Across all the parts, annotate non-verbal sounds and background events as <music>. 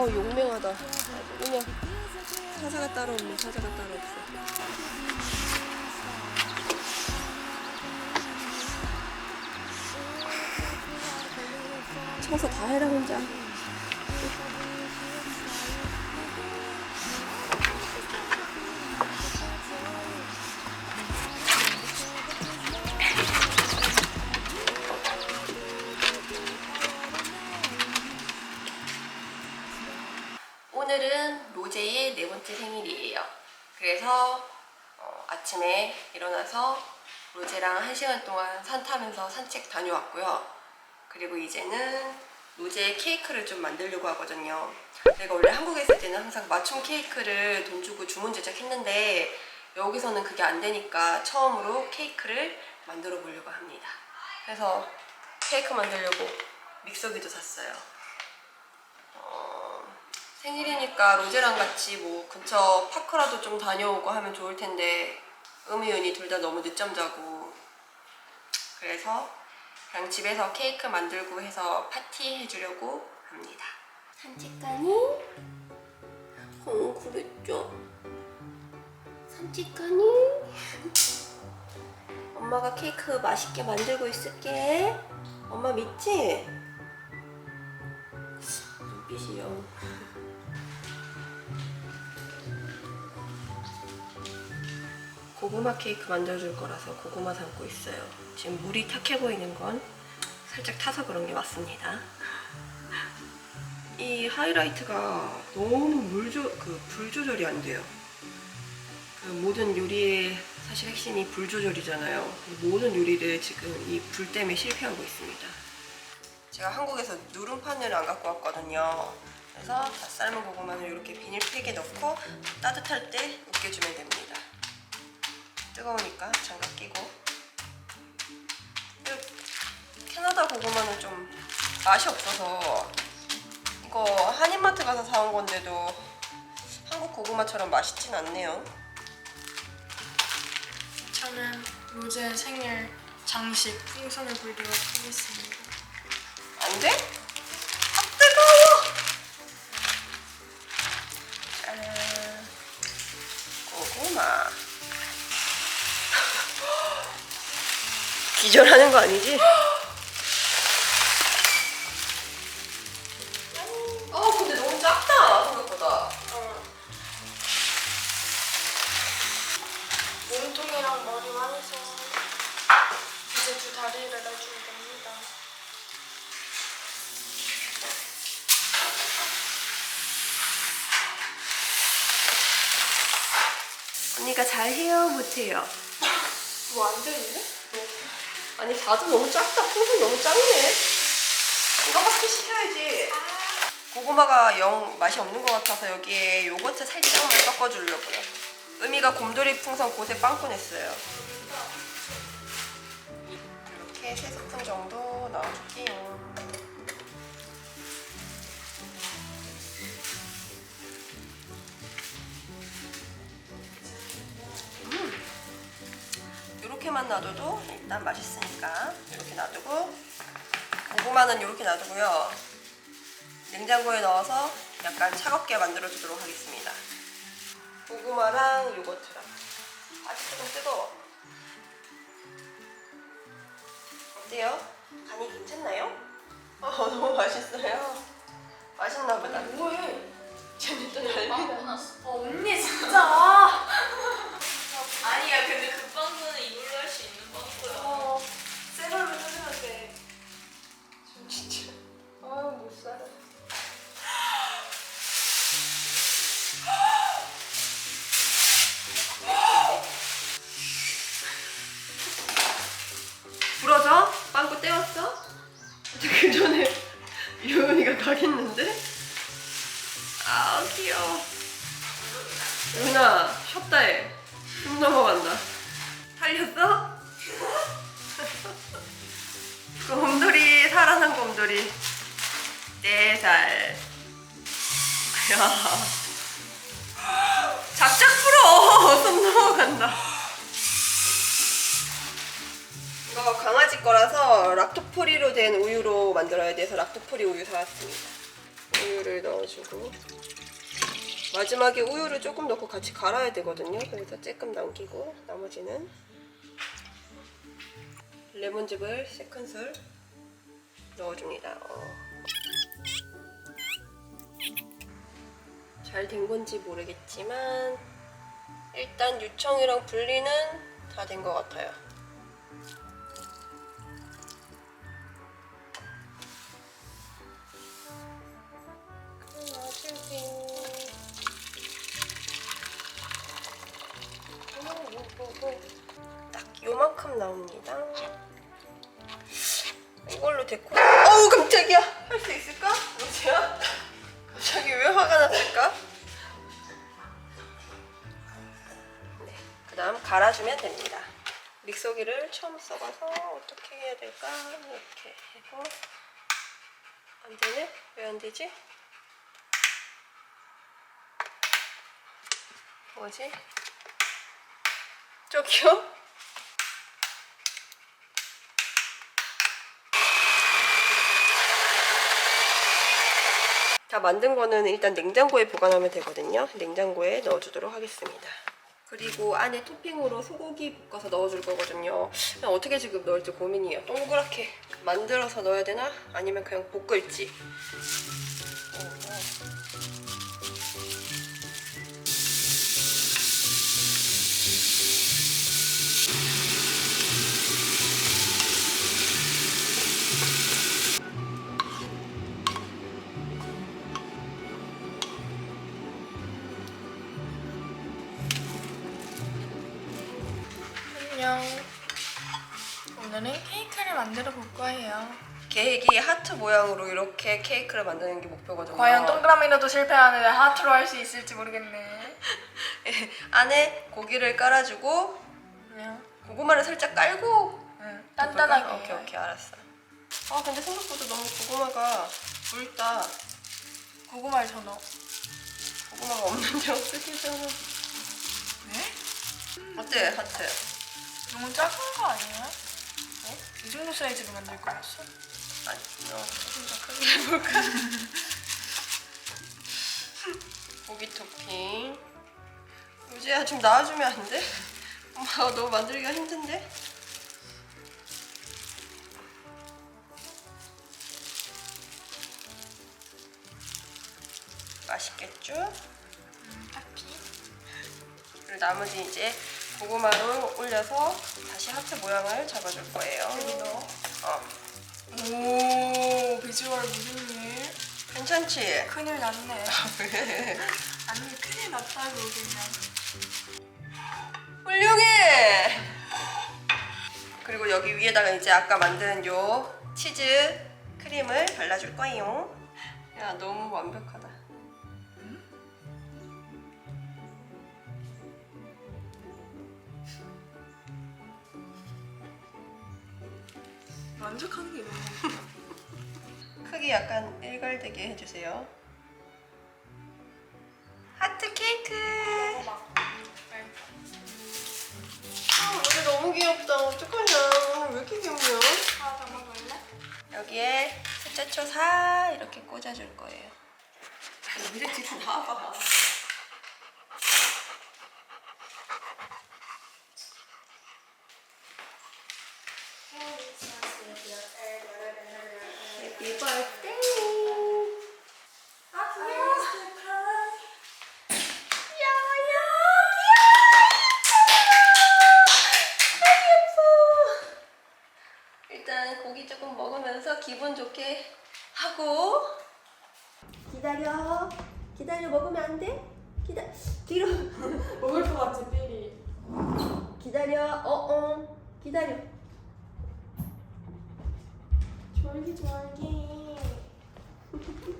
아 용맹하다. 아주 그냥 사자가 따로 없네. 사자가 따로 없어. 청소 다 해라 혼자. 로제랑 한 시간 동안 산 타면서 산책 다녀왔고요. 그리고 이제는 로제 케이크를 좀 만들려고 하거든요. 내가 원래 한국에 있을 때는 항상 맞춤 케이크를 돈 주고 주문 제작했는데 여기서는 그게 안 되니까 처음으로 케이크를 만들어 보려고 합니다. 그래서 케이크 만들려고 믹서기도 샀어요. 어, 생일이니까 로제랑 같이 뭐 근처 파크라도 좀 다녀오고 하면 좋을 텐데 음이윤이 둘 다 너무 늦잠 자고 그래서 그냥 집에서 케이크 만들고 해서 파티 해주려고 합니다. 산책 가니? 어, 그랬죠. 산책 가니? 엄마가 케이크 맛있게 만들고 있을게. 엄마 믿지? 눈빛이요. 고구마 케이크 만들어줄 거라서 고구마 담고 있어요. 지금 물이 탁해 보이는 건 살짝 타서 그런 게 맞습니다. 이 하이라이트가 너무 물조 그 불 조절이 안 돼요. 그 모든 요리의 사실 핵심이 불 조절이잖아요. 모든 요리를 지금 이 불 때문에 실패하고 있습니다. 제가 한국에서 누름판을 안 갖고 왔거든요. 그래서 다 삶은 고구마를 이렇게 비닐팩에 넣고 따뜻할 때 으깨주면 됩니다. 뜨거우니까 장갑 끼고 캐나다 고구마는 좀 맛이 없어서 이거 한인마트 가서 사온 건데도 한국 고구마처럼 맛있진 않네요. 저는 로제 생일 장식 풍선을 불리도록 하겠습니다. 안 돼? 아 뜨거워! 짠 고구마 기절하는 거 아니지? 어 근데 너무 작다 생각보다 몸통이랑 머리 완성. 이제 두 다리를 해주면 됩니다. 언니가 잘해요 못해요? 뭐 안 되는데? 아니 자두 너무 작다. 풍선 너무 작네. 이거 밖에 시켜야지. 고구마가 영 맛이 없는 것 같아서 여기에 요거트 살짝만 섞어주려고요. 의미가 곰돌이 풍선 곳에 빵꾸 냈어요. 이렇게 세 스푼 정도 넣어줄게요 이렇게만 놔둬도 일단 맛있으니까 이렇게 놔두고 고구마는 이렇게 놔두고요 냉장고에 넣어서 약간 차갑게 만들어 주도록 하겠습니다 고구마랑 요거트랑 아직 조금 뜨거워 어때요? 간이 괜찮나요? 어 <laughs> 너무 맛있어요 맛있나 보다 뭐해? 쟤는 또 난리 나 어 언니 진짜. 아니야 근데 그 아 귀여워. 유은아 쉬었다 해숨 넘어간다. 살렸어? <laughs> 곰돌이 살아난 곰돌이. 4살. 야. 작작 풀어. 손 <laughs> 넘어간다. 이거 강아지 거라서 락토프리로 된 우유로 만들어야 돼서 락토프리 우유 사왔습니다. 우유를 넣어주고 마지막에 우유를 조금 넣고 같이 갈아야 되거든요. 그래서 조금 남기고 나머지는 레몬즙을 3큰술 넣어줍니다. 어. 잘된 건지 모르겠지만 일단 유청이랑 분리는 다 된 것 같아요. 요만큼 나옵니다. 이걸로 데코. 어우 깜짝이야. 할 수 있을까? 뭐지야? 갑자기 왜 화가 났을까? 네. 그다음 갈아주면 됩니다. 믹서기를 처음 써봐서 어떻게 해야 될까? 이렇게 해고 안 되네? 왜 안 되지? 뭐지? 저기요? 다 만든 거는 일단 냉장고에 보관하면 되거든요. 냉장고에 넣어주도록 하겠습니다. 그리고 안에 토핑으로 소고기 볶아서 넣어줄 거거든요. 어떻게 지금 넣을지 고민이에요. 동그랗게 만들어서 넣어야 되나? 아니면 그냥 볶을지. 어, 어. 안녕. 오늘은 케이크를 만들어 볼 거예요. 계획이 하트 모양으로 이렇게 케이크를 만드는 게 목표거든요. 과연 동그라미로도 실패하는데 하트로 할 수 있을지 모르겠네. <laughs> 안에 고기를 깔아주고 그냥 고구마를 살짝 깔고 응, 단단하게. 덮을까? 오케이 오케이 알았어. 아 근데 생각보다 너무 고구마가 굵다. 고구마를 더 넣어. 고구마가 없는데 어떻게 저는? 네? 어때 하트? 너무 작은 거 아니야? 어? 이 정도 사이즈로 만들 거였어? 아니 너 조금 더 크게 해볼까? <laughs> 고기 토핑. 유지야 좀 나와주면 안 돼? 엄마가 너무 만들기가 힘든데? 맛있겠죠? 딱히. 그리고 나머지 이제 고구마로 올려서 다시 하트 모양을 잡아줄 거예요. 어, 오 비주얼 무슨 일? 괜찮지? 큰일 났네. 왜? 아니 큰일 났다고 그냥. 훌륭해! 그리고 여기 위에다가 이제 아까 만든 요 치즈 크림을 발라줄 거예요. 야, 너무 완벽하다. 만족하는 게 너무. <laughs> 크기 약간 일갈되게 해주세요. 하트 케이크! 아, 오늘 너무 귀엽다. 어떡하냐. 왜 이렇게 귀엽냐? 하나 더 먹을래? 여기에 세차초 사 이렇게 꽂아줄 거예요. 이래 뒤로 나와봐. Happy birthday. 아 귀여워. 일단 고기 조금 먹으면서 기분 좋게 하고. 기다려. 기다려. 먹으면 안 돼? 기다 뒤로. <laughs> 먹을 것 같지 삐리. 기다려. 어어. 기다려. 졸기 졸기. <laughs>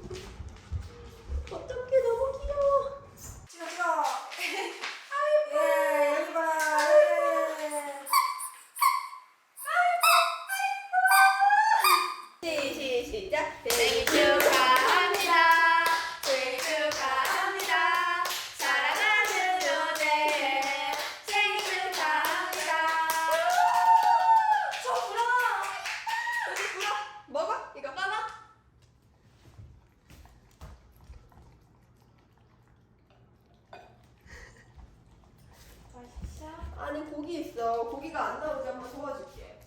고기 있어. 고기가 안 나오지 한번 도와줄게.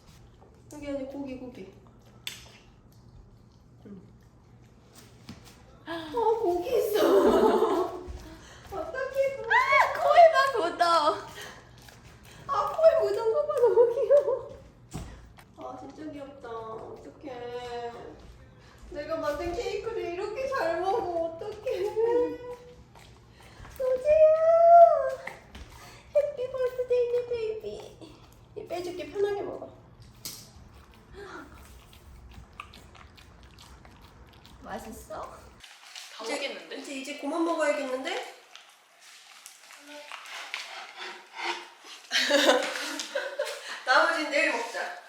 여기 아니 고기 고기. 맛있어? 다 이제- 먹겠는데? 이제 이제 고만 먹어야겠는데? <laughs> 나머지는 내일 먹자.